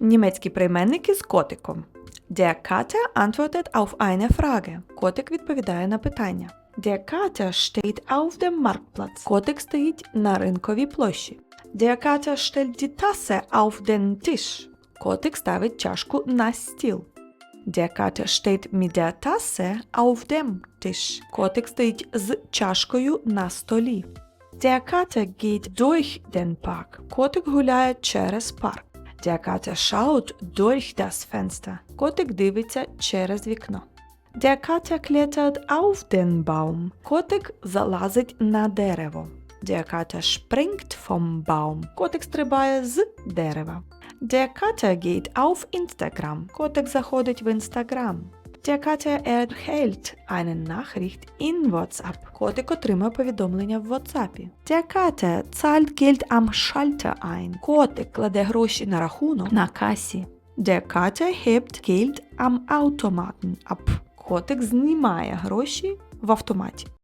Німецькі прийменники з котиком. Der Kater antwortet auf eine Frage. Котик відповідає на питання. Der Kater steht auf dem Marktplatz. Котик стоїть на ринковій площі. Der Kater stellt die Tasse auf den Tisch. Котик ставить чашку на стіл. Der Kater steht mit der Tasse auf dem Tisch. Котик стоїть з чашкою на столі. Der Kater geht durch den Park. Котик гуляє через парк. Der Kater schaut durch das Fenster. Котик дивиться через вікно. Der Kater klettert auf den Baum. Котик залазить на дерево. Der Kater springt vom Baum. Котик стрибає з дерева. Der Kater geht auf Instagram. Котик заходить в Instagram. Der Kater erhält eine Nachricht in WhatsApp. Котик отримує повідомлення в WhatsApp. Der Kater zahlt Geld am Schalter ein. Котик кладе гроші на рахунок на касі. Der Kater hebt Geld am Automaten ab. Котик знімає гроші в автоматі.